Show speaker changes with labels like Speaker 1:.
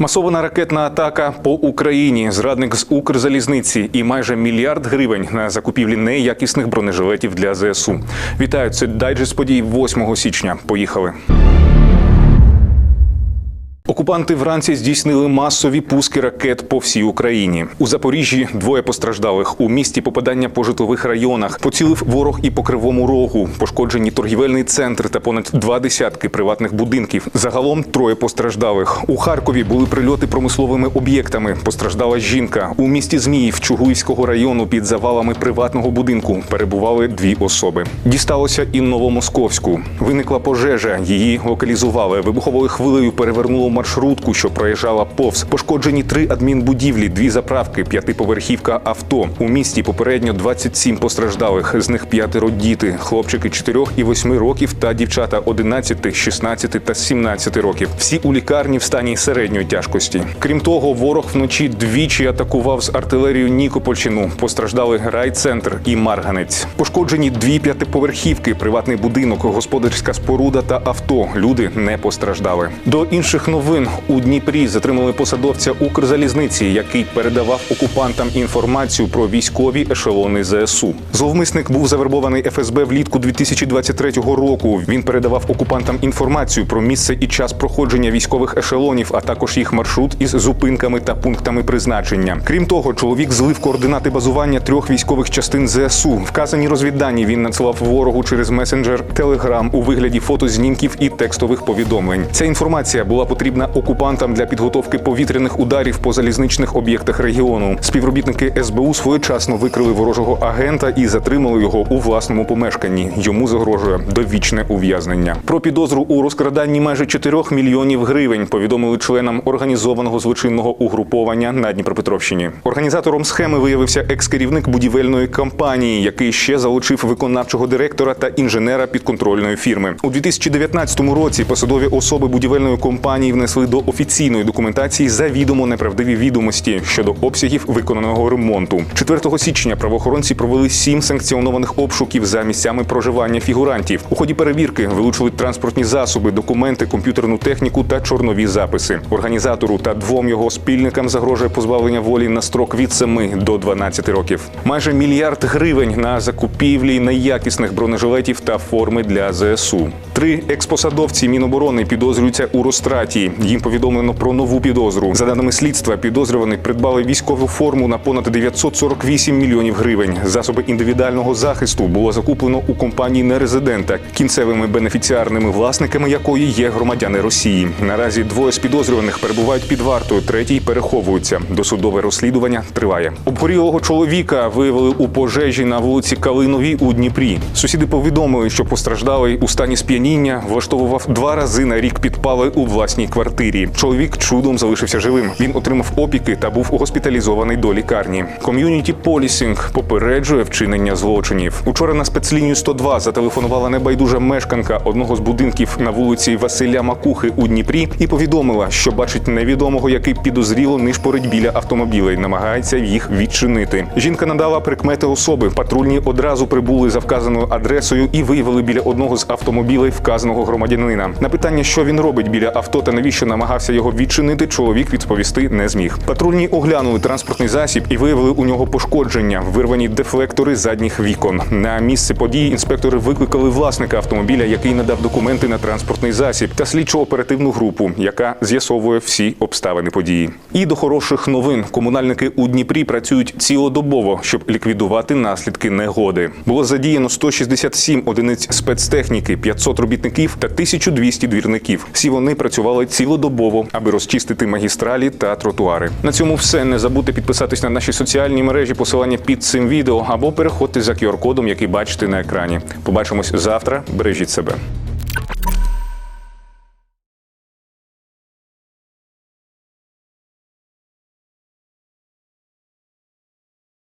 Speaker 1: Масована ракетна атака по Україні, зрадник з Укрзалізниці і майже мільярд гривень на закупівлі неякісних бронежилетів для ЗСУ. Вітаю, це дайджест подій 8 січня. Поїхали. Окупанти вранці здійснили масові пуски ракет по всій Україні. У Запоріжжі двоє постраждалих. У місті попадання по житлових районах. Поцілив ворог і по кривому рогу. Пошкоджені торгівельний центр та понад два десятки приватних будинків. Загалом троє постраждалих. У Харкові були прильоти промисловими об'єктами. Постраждала жінка. У місті Зміїв Чугуївського району під завалами приватного будинку перебували дві особи. Дісталося і Новомосковську. Виникла пожежа. Її локалізували. Вибуховою хвилею перевернуло маршрутку, що проїжджала повз. Пошкоджені три адмінбудівлі, дві заправки, п'ятиповерхівка авто. У місті попередньо 27 постраждалих. З них п'ятеро діти, хлопчики 4 і 8 років та дівчата 11, 16 та 17 років. Всі у лікарні в стані середньої тяжкості. Крім того, ворог вночі двічі атакував з артилерією Нікопольщину. Постраждали райцентр і Марганець. Пошкоджені дві п'ятиповерхівки, приватний будинок, господарська споруда та авто. Люди не постраждали. До інших новин у Дніпрі затримали посадовця Укрзалізниці, який передавав окупантам інформацію про військові ешелони ЗСУ. Зловмисник був завербований ФСБ влітку 2023 року. Він передавав окупантам інформацію про місце і час проходження військових ешелонів, а також їх маршрут із зупинками та пунктами призначення. Крім того, чоловік злив координати базування трьох військових частин ЗСУ. Вказані розвіддані він надсилав ворогу через месенджер Telegram у вигляді фотознімків і текстових повідомлень. Ця інформація була потрібна окупантам для підготовки повітряних ударів по залізничних об'єктах регіону. Співробітники СБУ своєчасно викрили ворожого агента і затримали його у власному помешканні. Йому загрожує довічне ув'язнення. Про підозру у розкраданні майже 4 мільйонів гривень повідомили членам організованого злочинного угруповання на Дніпропетровщині. Організатором схеми виявився екс-керівник будівельної компанії, який ще залучив виконавчого директора та інженера підконтрольної фірми. У 2019 році посадові особи будівельної компанії внесли до офіційної документації завідомо неправдиві відомості щодо обсягів виконаного ремонту. 4 січня правоохоронці провели сім санкціонованих обшуків за місцями проживання фігурантів. У ході перевірки вилучили транспортні засоби, документи, комп'ютерну техніку та чорнові записи. Організатору та двом його спільникам загрожує позбавлення волі на строк від 7 до 12 років. Майже мільярд гривень на закупівлі неякісних бронежилетів та форми для ЗСУ. Три експосадовці Міноборони підозрюються у розтраті. Їм повідомлено про нову підозру. За даними слідства, підозрювані придбали військову форму на понад 948 мільйонів гривень. Засоби індивідуального захисту було закуплено у компанії нерезидента, кінцевими бенефіціарними власниками якої є громадяни Росії. Наразі двоє з підозрюваних перебувають під вартою, третій переховується. Досудове розслідування триває. Обгорілого чоловіка виявили у пожежі на вулиці Калиновій у Дніпрі. Сусіди повідомили, що постраждалий у стані сп'яніння влаштовував два рази на рік підпали у власній квартирі. Чоловік чудом залишився живим. Він отримав опіки та був госпіталізований до лікарні. Ком'юніті полісінг попереджує вчинення злочинів. Учора на спецлінію 102 зателефонувала небайдужа мешканка одного з будинків на вулиці Василя Макухи у Дніпрі і повідомила, що бачить невідомого, який підозріло нишпорить біля автомобілей, намагається їх відчинити. Жінка надала прикмети особи. Патрульні одразу прибули за вказаною адресою і виявили біля одного з автомобілей вказаного громадянина. На питання, що він робить біля авто та навіщо намагався його відчинити, чоловік відповісти не зміг. Патрульні оглянули транспортний засіб і виявили у нього пошкодження, вирвані дефлектори задніх вікон. На місце події інспектори викликали власника автомобіля, який надав документи на транспортний засіб, та слідчо-оперативну групу, яка з'ясовує всі обставини події. І до хороших новин комунальники у Дніпрі працюють цілодобово, щоб ліквідувати наслідки негоди. Було задіяно 167 одиниць спецтехніки, 500 робітників та 1200 двірників. Всі вони працювали цілодобово, аби розчистити магістралі та тротуари. На цьому все. Не забудьте підписатись на наші соціальні мережі, посилання під цим відео або переходьте за QR-кодом, який бачите на екрані. Побачимось завтра. Бережіть себе.